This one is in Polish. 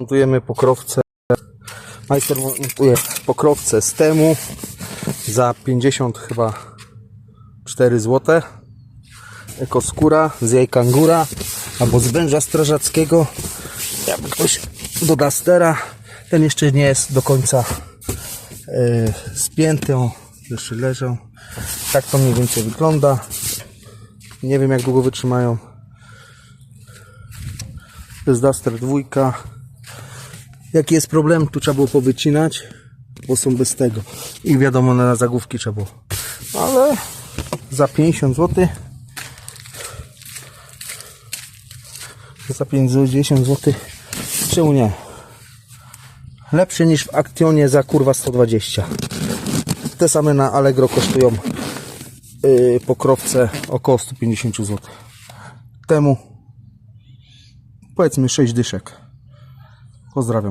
Montujemy pokrowce. Majster montuje pokrowce z temu za 50 chyba 4 zł. Ekoskóra z jaj kangura albo z węża strażackiego. Jakby ktoś do Dastera. Ten jeszcze nie jest do końca e, spięty. On jeszcze leżał. Tak to mniej więcej wygląda. Nie wiem jak długo wytrzymają. To jest Duster dwójka. Jaki jest problem? Tu trzeba było powycinać, bo są bez tego. I wiadomo, na zagłówki trzeba było. Ale za 50 zł. Za 50 zł. Czemu nie? Lepsze niż w Actionie za kurwa 120. Te same na Allegro kosztują yy, pokrowce około 150 zł. Temu powiedzmy 6 dyszek. Pozdrawiam.